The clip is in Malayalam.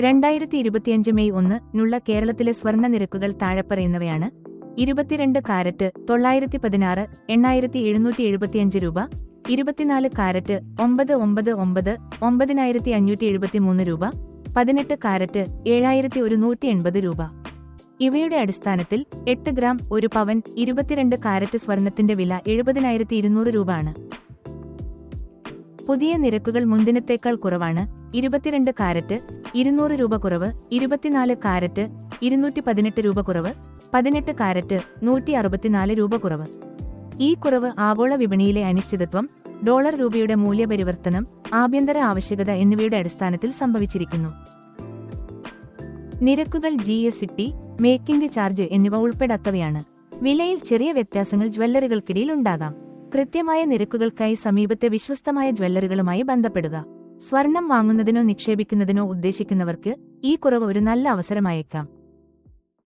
രണ്ടായിരത്തി ഇരുപത്തിയഞ്ച് മെയ് ഒന്ന് നുള്ള കേരളത്തിലെ സ്വർണ നിരക്കുകൾ താഴെപ്പറയുന്നവയാണ്. ഇരുപത്തിരണ്ട് കാരറ്റ് തൊള്ളായിരത്തി പതിനാറ് എണ്ണായിരത്തി എഴുന്നൂറ്റി എഴുപത്തിയഞ്ച് രൂപ ഇരുപത്തിനാല് കാരറ്റ് ഒമ്പത് ഒമ്പത് ഒമ്പത് ഒമ്പതിനായിരത്തി അഞ്ഞൂറ്റി എഴുപത്തിമൂന്ന് രൂപ പതിനെട്ട് കാരറ്റ് ഏഴായിരത്തി ഒരുന്നൂറ്റി എൺപത് രൂപ. ഇവയുടെ അടിസ്ഥാനത്തിൽ എട്ട് ഗ്രാം ഒരു പവൻ ഇരുപത്തിരണ്ട് കാരറ്റ് സ്വർണത്തിന്റെ വില എഴുപതിനായിരത്തി ഇരുന്നൂറ് രൂപ ആണ്. പുതിയ നിരക്കുകൾ മുൻദിനത്തേക്കാൾ കുറവാണ്. ഇരുപത്തിരണ്ട് കാരറ്റ് ഇരുന്നൂറ് രൂപ കുറവ് ഇരുപത്തിനാല് കാരറ്റ് ഇരുന്നൂറ്റി പതിനെട്ട് രൂപ കുറവ് പതിനെട്ട് കാരറ്റ് നൂറ്റി അറുപത്തിനാല് രൂപ കുറവ്. ഈ കുറവ് ആഗോള വിപണിയിലെ അനിശ്ചിതത്വം ഡോളർ രൂപയുടെ മൂല്യപരിവർത്തനം ആഭ്യന്തര ആവശ്യകത എന്നിവയുടെ അടിസ്ഥാനത്തിൽ സംഭവിച്ചിരിക്കുന്നു. നിരക്കുകൾ G S T making charge എന്നിവ ഉൾപ്പെടാത്തവയാണ്. വിലയിൽ ചെറിയ വ്യത്യാസങ്ങൾ ജ്വല്ലറികൾക്കിടയിൽ ഉണ്ടാകാം. കൃത്യമായ നിരക്കുകൾക്കായി സമീപത്തെ വിശ്വസ്തമായ ജ്വല്ലറികളുമായി ബന്ധപ്പെടുക. സ്വർണം വാങ്ങുന്നതിനോ നിക്ഷേപിക്കുന്നതിനോ ഉദ്ദേശിക്കുന്നവർക്ക് ഈ കുറവ് ഒരു നല്ല അവസരമായേക്കാം.